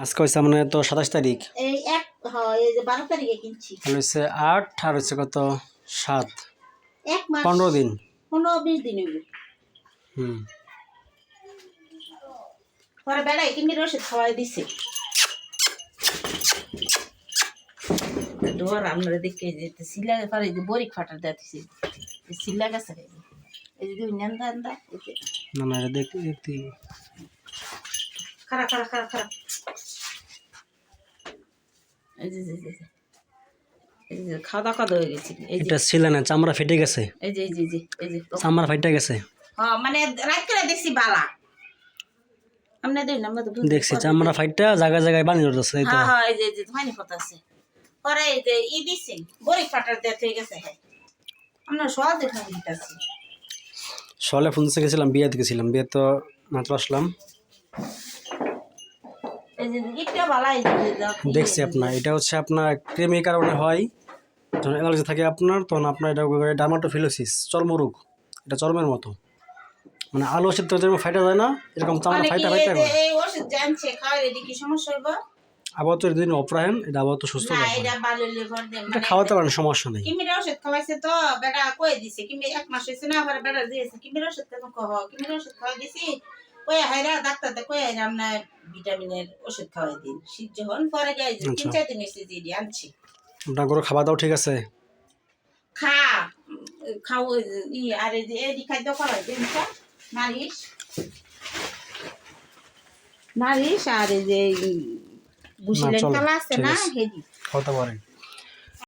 আজকে হচ্ছে মানে তো সাতাশ তারিখ। এই এক হয় হচ্ছে আট আর হচ্ছে কত? সাত। পনেরো দিন। হুম। পরে খাওয়াই দিছে। ডোর আমরা দেখে যেতে সিলা পরে যে বরিক ফাটার দিতেছি সিলা গেছে। রে এই যে দুই নেন্দা নেন্দা না না দেখতে দেখতে খারাপ খারাপ খারাপ খারাপ। খাওয়া খাওয়া হয়ে গেছে এটা ছিল না চামড়া ফেটে গেছে এই যে এই যে এই যে চামড়া ফেটে গেছে হ্যাঁ মানে রাত করে দেখছি বালা আমরা দুই আমরা তো দেখছি চামড়া ফাইটটা জায়গায় জায়গায় বানিয়ে ধরতেছে এই তো হ্যাঁ হ্যাঁ এই যে এই যে হয়নি কথা আছে পরে এই যে ই দিছি বড়ি ফাটার দেয়া গেছে হ্যাঁ আমরা সহজ দেখে দিতেছি সলে ফোন গেছিলাম বিয়েতে গেছিলাম বিয়ে তো মাত্র আসলাম দেখছি আপনার এটা হচ্ছে আপনার ক্রিমি কারণে হয়। যখন অ্যালার্জি থাকে আপনার তখন আপনার এটা ডার্মাটোফিলোসিস চর্মরোগ। এটা চর্মের মতো। মানে আলো শীত যেমন ফাইটা যায় না এরকম চামড়া মানে ফাইটা ফাইটা হয় এই ওষুধ জানছে খাওয়ার কি সমস্যা হইব? আবার তো দিন অপরায়ণ এটা আবার তো সুস্থ না এটা ভালো লিভার দিয়ে এটা মানে খাওয়াতে পারেন সমস্যা নেই। কিমির ওষুধ খাওয়াইছে তো বেটা কয়ে দিছে কিমি এক মাস হয়েছে না আবার বেটা দিয়েছে। কিমির ওষুধ কেন কহ কিমির ওষুধ খাওয়াই দিছি কয়ে হাইরা ডাক্তার দে কয়ে হাইরা আপনার ভিটামিনের ওষুধ খাওয়াই দিন। শীত যখন পরে যাই তিন আচ্ছা। চার দিন এসে দিয়ে আনছি। আপনার গরু খাওয়া দাও ঠিক আছে? খা খাও ই আর এই খাদ্য খাওয়াই দিন নারিশ নারিশ আর এই যে বুসিলেন চলো, কালা আছে না হেদি হতে পারেন